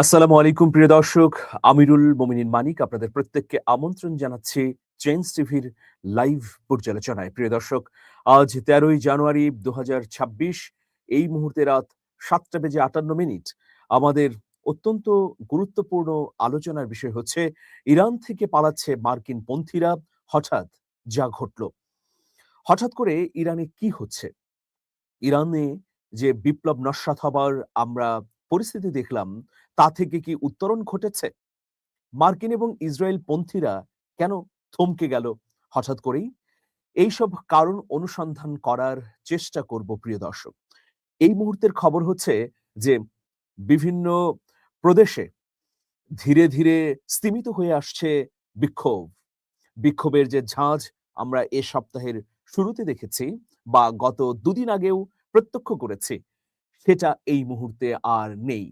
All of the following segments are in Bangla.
আসসালামু আলাইকুম, প্রিয় দর্শক। আমিরুল মোমিনিন মানিক আপনাদের প্রত্যেককে আমন্ত্রণ জানাচ্ছি চেঞ্জ টিভির লাইভ পর্যালোচনায়। প্রিয় দর্শক, আজ তেরোই জানুয়ারি দু এই মুহূর্তে রাত সাতটা বেজে আটান্ন মিনিট। আমাদের অত্যন্ত গুরুত্বপূর্ণ আলোচনার বিষয় হচ্ছে, ইরান থেকে পালাচ্ছে মার্কিন পন্থীরা, হঠাৎ যা ঘটল। হঠাৎ করে ইরানে কি হচ্ছে? ইরানে যে বিপ্লব নস্যাৎ হবার আমরা পরিস্থিতি দেখলাম তা থেকে কি উত্তরণ ঘটেছে? মার্কিন এবং ইসরায়েল পন্থীরা কেন থমকে গেল? হঠাৎ করেই এইসব কারণ অনুসন্ধান করার চেষ্টা করব, প্রিয় দর্শক। এই মুহূর্তের খবর হচ্ছে যে বিভিন্ন প্রদেশে ধীরে ধীরে স্তিমিত হয়ে আসছে বিক্ষোভ। বিক্ষোভের যে ঝাঁজ আমরা এ সপ্তাহের শুরুতে দেখেছি বা গত দুদিন আগেও প্রত্যক্ষ করেছি, সেটা এই মুহূর্তে আর নেই।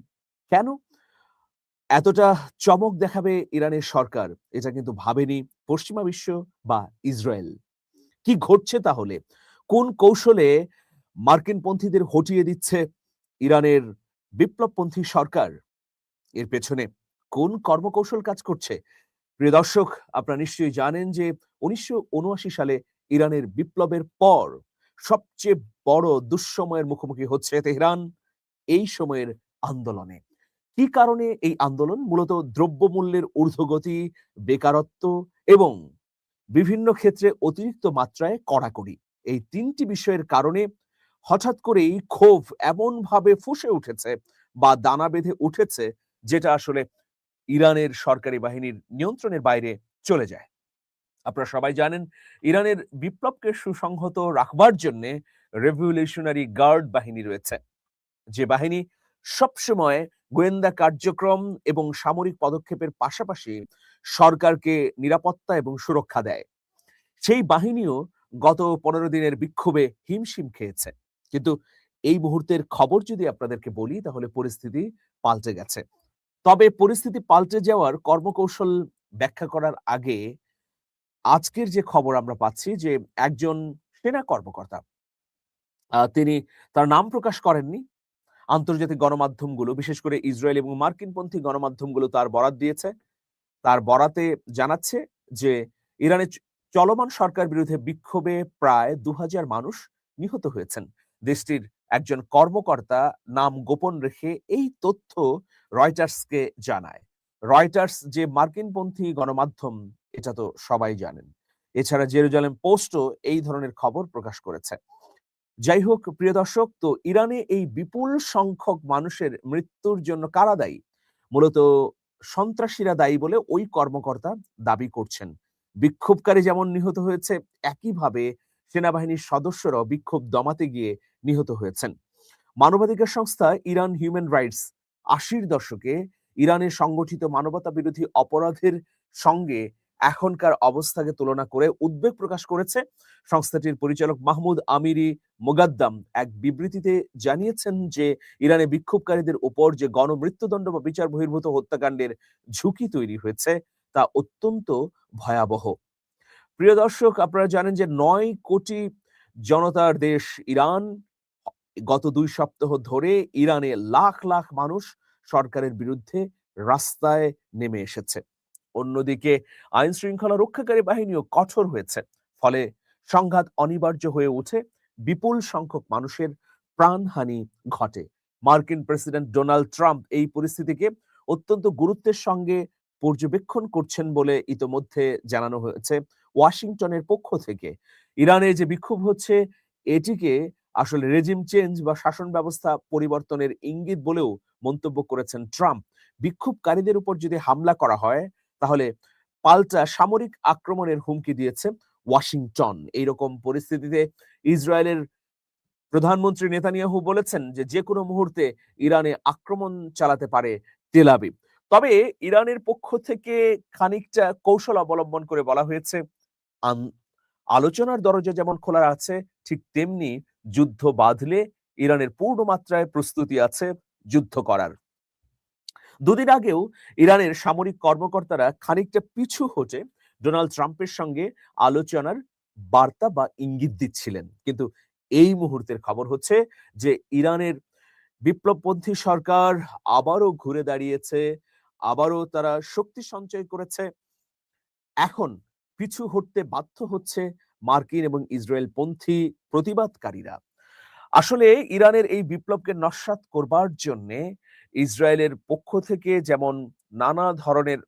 কেন? এতটা চমক দেখাবে ইরানের সরকার, এটা কিন্তু ভাবেনি পশ্চিমা বিশ্ব বা ইসরায়েল। কি ঘটছে তাহলে? কোন কৌশলে মার্কিন পন্থীদের হটিয়ে দিচ্ছে ইরানের বিপ্লবপন্থী সরকার? এর পেছনে কোন কর্মকৌশল কাজ করছে? প্রিয় দর্শক, আপনারা নিশ্চয়ই জানেন যে উনিশশো উনআশি সালে ইরানের বিপ্লবের পর সবচেয়ে বড় দুঃসময়ের মুখোমুখি হচ্ছে তেহরান, এই সময়ের আন্দোলনে। কি কারণে এই আন্দোলন? মূলত দ্রব্যমূল্যের ঊর্ধ্বগতি, বেকারত্ব এবং বিভিন্ন ক্ষেত্রে অতিরিক্ত মাত্রায় কড়াকড়ি। এই তিনটি বিষয়ের কারণে হঠাৎ করেই ক্ষোভ এমন ভাবে ফুসে উঠেছে বা দানা বেঁধে উঠেছে যেটা আসলে ইরানের সরকারি বাহিনীর নিয়ন্ত্রণের বাইরে চলে যায়। আপনারা সবাই জানেন, ইরানের বিপ্লবকে সুসংহত রাখবার জন্য রেভলিউশনারি গার্ড বাহিনী রয়েছে। যে বাহিনী সবসময় গোয়েন্দা কার্যক্রম এবং সামরিক পদক্ষেপের পাশাপাশি সরকারকে নিরাপত্তা এবং সুরক্ষা দেয়। সেই বাহিনীও গত পনেরো দিনের বিক্ষোভে হিমশিম খেয়েছে। কিন্তু এই মুহূর্তের খবর যদি আপনাদেরকে বলি, তাহলে পরিস্থিতি পাল্টে গেছে। তবে পরিস্থিতি পাল্টে যাওয়ার কর্মকৌশল ব্যাখ্যা করার আগে আজকের যে খবর আমরা পাচ্ছি যে একজন সেনা কর্মকর্তা তিনি তার নাম প্রকাশ করেননি। আন্তর্জাতিক গণমাধ্যমগুলো, বিশেষ করে ইসরায়েল এবং মার্কিনপন্থী গণমাধ্যমগুলো তার বরাত দিয়েছে। তার বরাতে জানাচ্ছে যে ইরানের চলমান সরকার বিরুদ্ধে বিক্ষোভে প্রায় দু মানুষ নিহত হয়েছেন। দেশটির একজন কর্মকর্তা নাম গোপন রেখে এই তথ্য রয়টার্সকে জানায়। রয়টার্স যে মার্কিনপন্থী গণমাধ্যম, এটা তো সবাই জানেন। এছাড়া জেরুজালেম পোস্টও এই ধরনের খবর প্রকাশ করেছে। যাই হোক প্রিয় দর্শক, তো ইরানে এই বিপুল সংখ্যক মানুষের মৃত্যুর জন্য কারা দায়ী? মূলত সন্ত্রাসীরা দায়ী বলে ওই কর্মকর্তা দাবি করছেন। বিক্ষোভকারী যেমন নিহত হয়েছে, একইভাবে সেনাবাহিনীর সদস্যরাও বিক্ষোভ দমাতে গিয়ে নিহত হয়েছেন। মানবাধিকার সংস্থা ইরান হিউম্যান রাইটস আশির দশকে ইরানের সংগঠিত মানবতা বিরোধী অপরাধের সঙ্গে এখনকার অবস্থাকে তুলনা করে উদ্বেগ প্রকাশ করেছে সংস্থাটির পরিচালক মাহমুদ আমিরি মোগাদ্দাম। এক বিবৃতিতে জানিয়েছেন যে, ইরানে বিক্ষোভকারীদের উপর যে গণমৃত্যুদণ্ড বা বিচার বহির্ভূত হত্যাকাণ্ডের ঝুঁকি তৈরি হয়েছে, তা অত্যন্ত ভয়াবহ। প্রিয় দর্শক, আপনারা জানেন যে নয় কোটি জনতার দেশ ইরান। গত দুই সপ্তাহ ধরে ইরানে লাখ লাখ মানুষ সরকারের বিরুদ্ধে রাস্তায় নেমে এসেছে। অন্যদিকে আইন শৃঙ্খলা রক্ষাকারী বাহিনীও কঠোর হয়েছে। ফলে সংঘাত অনিবার্য হয়ে ওঠে, বিপুল সংখ্যক মানুষের প্রাণহানি ঘটে। মার্কিন প্রেসিডেন্ট ডোনাল্ড ট্রাম্প এই পরিস্থিতিকে অত্যন্ত গুরুত্বের সঙ্গে পর্যবেক্ষণ করছেন বলে ইতোমধ্যে জানানো হয়েছে ওয়াশিংটনের পক্ষ থেকে। ইরানে যে বিক্ষোভ হচ্ছে, এটিকে আসলে রেজিম চেঞ্জ বা শাসন ব্যবস্থা পরিবর্তনের ইঙ্গিত বলেও মন্তব্য করেছেন ট্রাম্প। বিক্ষোভকারীদের উপর যদি হামলা করা হয় তাহলে পাল্টা সামরিক আক্রমণের হুমকি দিয়েছে ওয়াশিংটন। এইরকম পরিস্থিতিতে ইসরায়েলের প্রধানমন্ত্রী নেতানিয়াহু বলেছেন যে যে কোনো মুহূর্তে ইরানে আক্রমণ চালাতে পারে তেলাবিব তবে ইরানের পক্ষ থেকে খানিকটা কৌশল অবলম্বন করে বলা হয়েছে আলোচনার দরজা যেমন খোলা আছে, ঠিক তেমনি যুদ্ধ বাঁধলে ইরানের পূর্ণ মাত্রায় প্রস্তুতি আছে যুদ্ধ করার। দুদিন আগেও ইরানের সামরিক কর্মকর্তারা খানিকটা পিছু হটে ডোনাল্ড ট্রাম্পের সঙ্গে আলোচনার বার্তা বা ইঙ্গিত দিচ্ছিলেন। কিন্তু এই মুহূর্তের খবর হচ্ছে যে ইরানের বিপ্লবপন্থী সরকার আবারও ঘুরে দাঁড়িয়েছে, আবারও তারা শক্তি সঞ্চয় করেছে। এখন পিছু হটতে বাধ্য হচ্ছে মার্কিন এবং ইসরায়েল পন্থী প্রতিবাদকারীরা। আসলে ইরানের এই বিপ্লবকে নস্যাৎ করবার জন্যে ইসরায়েলের পক্ষ থেকে যেমন নানা ধরনের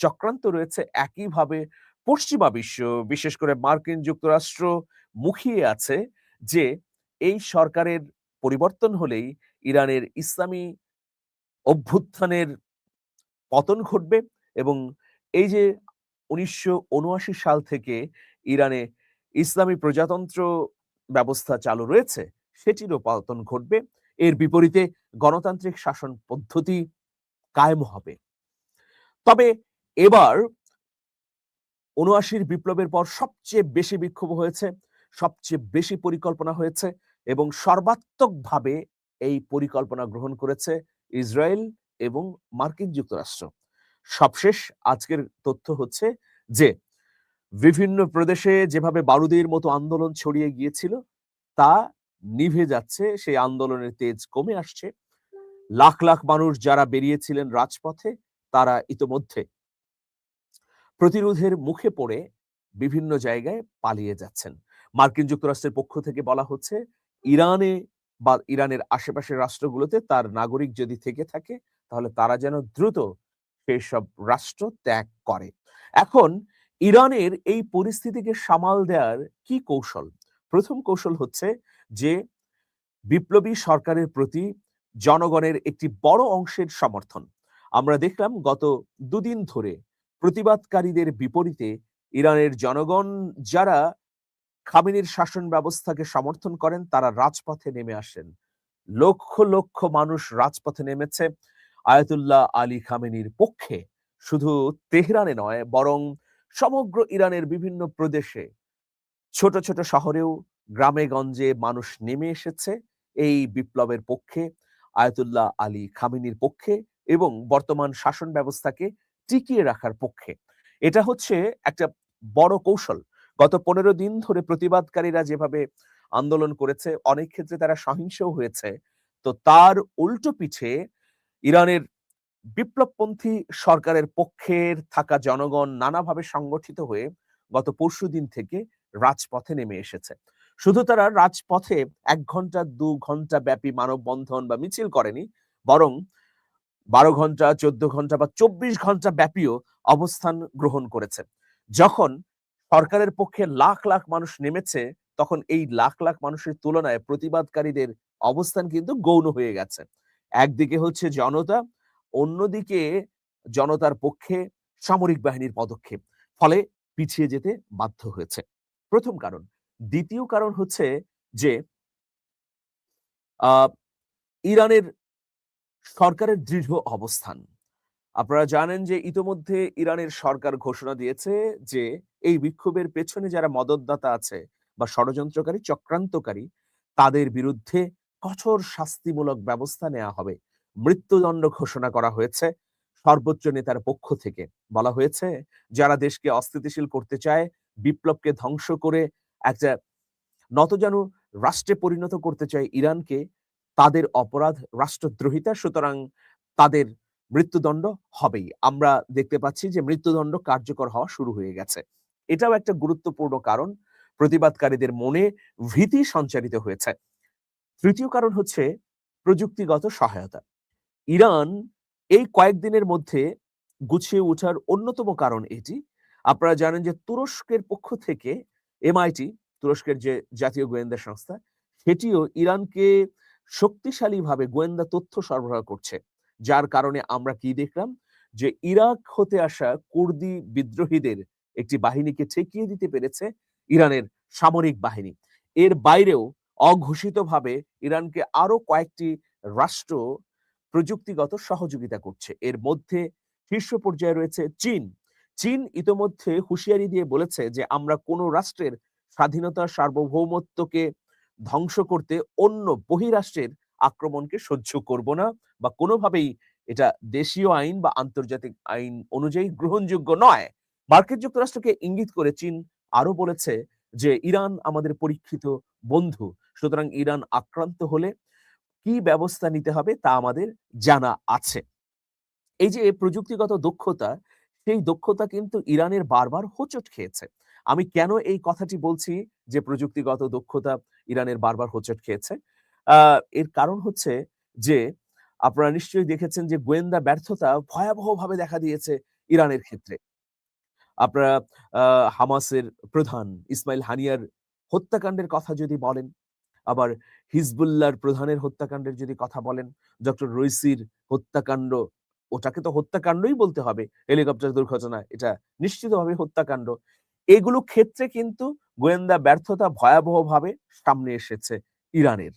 চক্রান্ত রয়েছে, একইভাবে পশ্চিমা বিশ্ব, বিশেষ করে মার্কিন যুক্তরাষ্ট্র মুখিয়ে আছে যে এই সরকারের পরিবর্তন হলেই ইরানের ইসলামী অভ্যুত্থানের পতন ঘটবে এবং এই যে উনিশশো উনআশি সাল থেকে ইরানে ইসলামী প্রজাতন্ত্র ব্যবস্থা চালু রয়েছে, সেটিরও পতন ঘটবে। এর বিপরীতে গণতান্ত্রিক শাসন পদ্ধতি কায়েম হবে। তবে এবার উনআশির বিপ্লবের পর সবচেয়ে বেশি বিক্ষোভ হয়েছে, সবচেয়ে বেশি পরিকল্পনা হয়েছে এবং সর্বাত্মকভাবে এই পরিকল্পনা গ্রহণ করেছে ইসরায়েল এবং মার্কিন যুক্তরাষ্ট্র। সবশেষ আজকের তথ্য হচ্ছে যে, বিভিন্ন প্রদেশে যেভাবে বারুদের মতো আন্দোলন ছড়িয়ে গিয়েছিল, তা নিভে যাচ্ছে, সেই আন্দোলনের তেজ কমে আসছে। লাখ লাখ মানুষ যারা বেরিয়েছিলেন রাজপথে, তারা ইতোমধ্যে প্রতিরোধের মুখে পড়ে বিভিন্ন জায়গায় পালিয়ে যাচ্ছেন। মার্কিন যুক্তরাষ্ট্রের পক্ষ থেকে বলা হচ্ছে, ইরানে বা ইরানের আশেপাশের রাষ্ট্রগুলোতে তার নাগরিক যদি থেকে থাকে, তাহলে তারা যেন দ্রুত সেই সব রাষ্ট্র ত্যাগ করে। এখন ইরানের এই পরিস্থিতিকে সামাল দেওয়ার কি কৌশল? প্রথম কৌশল হচ্ছে যে, বিপ্লবী সরকারের প্রতি জনগণের একটি বড় অংশের সমর্থন। আমরা দেখলাম গত দুদিন ধরে প্রতিবাদকারীদের বিপরীতে ইরানের জনগণ যারা খামিনির শাসন ব্যবস্থাকে সমর্থন করেন, তারা রাজপথে নেমে আসেন। লক্ষ লক্ষ মানুষ রাজপথে নেমেছে। আয়াতুল্লাহ আলী খামেনির পক্ষে শুধু তেহরানে নয়, বরং সমগ্র ইরানের বিভিন্ন প্রদেশে, ছোট ছোট শহরেও, গ্রামে, গঞ্জে মানুষ নেমে এসেছে এই বিপ্লবের পক্ষে। আয়াতুল্লাহ আলী খামিনির পক্ষে এবং বর্তমান শাসন ব্যবস্থাকে টিকিয়ে রাখার পক্ষে। এটা হচ্ছে একটা বড় কৌশল। গত পনেরো দিন ধরে প্রতিবাদকারীরা যেভাবে আন্দোলন করেছে, অনেক ক্ষেত্রে তারা সহিংসও হয়েছে। তো তার উল্টো পিছে ইরানের বিপ্লবপন্থী সরকারের পক্ষের থাকা জনগণ নানাভাবে সংগঠিত হয়ে গত পরশু দিন থেকে রাজপথে নেমে এসেছে। শুধু তারা রাজপথে এক ঘণ্টা, দু ঘণ্টা ব্যাপী মানববন্ধন বা মিছিল করেনি, বরং বারো ঘণ্টা, চোদ্দ ঘণ্টা বা চব্বিশ ঘণ্টা ব্যাপীও অবস্থান গ্রহণ করেছে। যখন সরকারের পক্ষে লাখ লাখ মানুষ নেমেছে, তখন এই লাখ লাখ মানুষের তুলনায় প্রতিবাদকারীদের অবস্থান কিন্তু গৌণ হয়ে গেছে। একদিকে হচ্ছে জনতা, অন্যদিকে জনতার পক্ষে সামরিক বাহিনীর পদক্ষেপ, ফলে পিছিয়ে যেতে বাধ্য হয়েছে। প্রথম কারণ দ্বিতীয় কারণ হচ্ছে যে ইরানের সরকারের দৃঢ় অবস্থান। আপনারা জানেন যে ইতোমধ্যে ইরানের সরকার ঘোষণা দিয়েছে যে, এই বিক্ষোভের পেছনে যারা মদতদাতা আছে বা ষড়যন্ত্রকারী, চক্রান্তকারী, তাদের বিরুদ্ধে কঠোর শাস্তিমূলক ব্যবস্থা নেওয়া হবে। মৃত্যুদণ্ড ঘোষণা করা হয়েছে সর্বোচ্চ নেতার পক্ষ থেকে। বলা হয়েছে, যারা দেশকে অস্থিতিশীল করতে চায়, বিপ্লবকে ধ্বংস করে একটা নতজানু রাষ্ট্রে পরিণত করতে চায় ইরানকে, তাদের অপরাধ রাষ্ট্রদ্রোহিতা, সুতরাং তাদের মৃত্যুদণ্ড হবেই। আমরা দেখতে পাচ্ছি যে মৃত্যুদণ্ড কার্যকর হওয়া শুরু হয়ে গেছে। এটাও একটা গুরুত্বপূর্ণ কারণ, প্রতিবাদকারীদের মনে ভীতি সঞ্চারিত হয়েছে। তৃতীয় কারণ হচ্ছে প্রযুক্তিগত সহায়তা। ইরান এই কয়েকদিনের মধ্যে গুছিয়ে ওঠার অন্যতম কারণ এটি। আপনারা জানেন যে তুরস্কের পক্ষ থেকে এমআইটি তুরস্কের যে জাতীয় গোয়েন্দা সংস্থা, সেটিও ইরানকে শক্তিশালীভাবে গোয়েন্দা তথ্য সরবরাহ করছে, যার কারণে আমরা কি দেখলাম? যে ইরাক হতে আসা কুর্দি বিদ্রোহীদের একটি বাহিনীকে ঠেকিয়ে দিতে পেরেছে ইরানের সামরিক বাহিনী। এর বাইরেও অঘোষিতভাবে ইরানকে আরও কয়েকটি রাষ্ট্র প্রযুক্তিগত সহযোগিতা করছে। এর মধ্যে শীর্ষ পর্যায়ে রয়েছে চীন। চীন ইতোমধ্যে হুঁশিয়ারি দিয়ে বলেছে যে আমরা কোনো রাষ্ট্রের স্বাধীনতা সার্বভৌমত্বকে ধ্বংস করতে অন্য বহিরাষ্ট্রের আক্রমণকে সহ্য করব না বা কোনোভাবেই এটা দেশীয় আইন বা আন্তর্জাতিক আইন অনুযায়ী গ্রহণযোগ্য নয় মার্কিন যুক্তরাষ্ট্রকে ইঙ্গিত করে চীন আরও বলেছে যে ইরান আমাদের পরীক্ষিত বন্ধু সুতরাং ইরান আক্রান্ত হলে কি ব্যবস্থা নিতে হবে তা আমাদের জানা আছে। এই যে প্রযুক্তিগত দক্ষতা, সেই দক্ষতা কিন্তু ইরানের বারবার হোঁচট খেয়েছে। আমি কেন এই কথাটি বলছি যে প্রযুক্তিগত দক্ষতা ইরানের বারবার হোঁচট খেয়েছে? এর কারণ হচ্ছে যে আপনারা নিশ্চয়ই দেখেছেন যে গোয়েন্দা ব্যর্থতা ভয়াবহভাবে দেখা দিয়েছে ইরানের ক্ষেত্রে। আপনারা হামাসের প্রধান ইসমাইল হানিয়ার হত্যাকাণ্ডের কথা যদি বলেন, আবার হিজবুল্লাহর প্রধানের হত্যাকাণ্ডের যদি কথা বলেন, ডক্টর রইসির হত্যাকাণ্ড, ওটাকে তো হত্যাকাণ্ডই বলতে হবে। হেলিকপ্টার দুর্ঘটনা এটা নিশ্চিতভাবে হত্যাকাণ্ড। এগুলো ক্ষেত্রে কিন্তু গোয়েন্দা ব্যর্থতা ভয়াবহভাবে সামনে এসেছে ইরানের।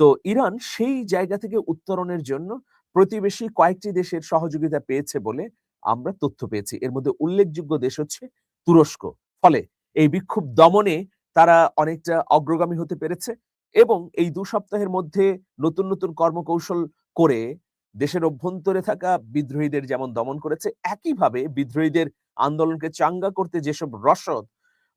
তো ইরান সেই জায়গা থেকে উত্তরণের জন্য প্রতিবেশী কয়েকটি দেশের সহযোগিতা পেয়েছে বলে আমরা তথ্য পেয়েছি। এর মধ্যে উল্লেখযোগ্য দেশ হচ্ছে তুরস্ক। ফলে এই বিক্ষোভ দমনে তারা অনেকটা অগ্রগামী হতে পেরেছে এবং এই দু সপ্তাহের মধ্যে নতুন, নতুন কর্মকৌশল করে দেশের অভ্যন্তরে থাকা বিদ্রোহীদের যেমন দমন করেছে, একইভাবে বিদ্রোহীদের আন্দোলনকে চাঙ্গা করতে যেসব রসদ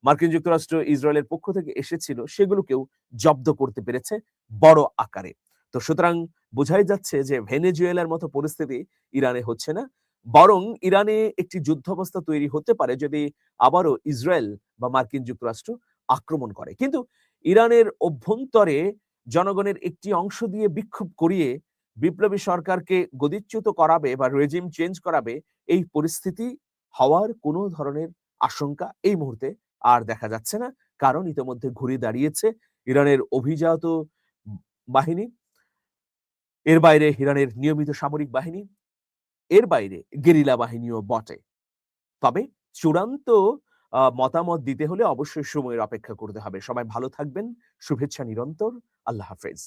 মার্কিন যুক্তরাষ্ট্র ইসরায়েলের পক্ষ থেকে এসেছিল, সেগুলোকেও জব্দ করতে পেরেছে বড় আকারে। তো সুতরাং বোঝাই যাচ্ছে যে ভেনেজুয়েলার মতো পরিস্থিতি ইরানে হচ্ছে না। বরং ইরানে একটি যুদ্ধাবস্থা তৈরি হতে পারে যদি আবারও ইসরায়েল বা মার্কিন যুক্তরাষ্ট্র আক্রমণ করে। কিন্তু ইরানের অভ্যন্তরে জনগণের একটি অংশ দিয়ে বিক্ষোভ করিয়ে বিপ্লবী সরকারকে গদিচ্যুত করাবে বা রেজিম চেঞ্জ করাবে, এই পরিস্থিতি হওয়ার কোনো ধরনের আশঙ্কা এই মুহূর্তে আর দেখা যাচ্ছে না। কারণ ইতোমধ্যে ঘুরে দাঁড়িয়েছে ইরানের অভিজাত বাহিনী। এর বাইরে ইরানের নিয়মিত সামরিক বাহিনী। এর বাইরে গেরিলা বাহিনীও বটে। তবে চূড়ান্ত মতামত দিতে হলে অবশ্যই সময়ের অপেক্ষা করতে হবে। সবাই ভালো থাকবেন। শুভেচ্ছা নিরন্তর। আল্লাহ হাফেজ।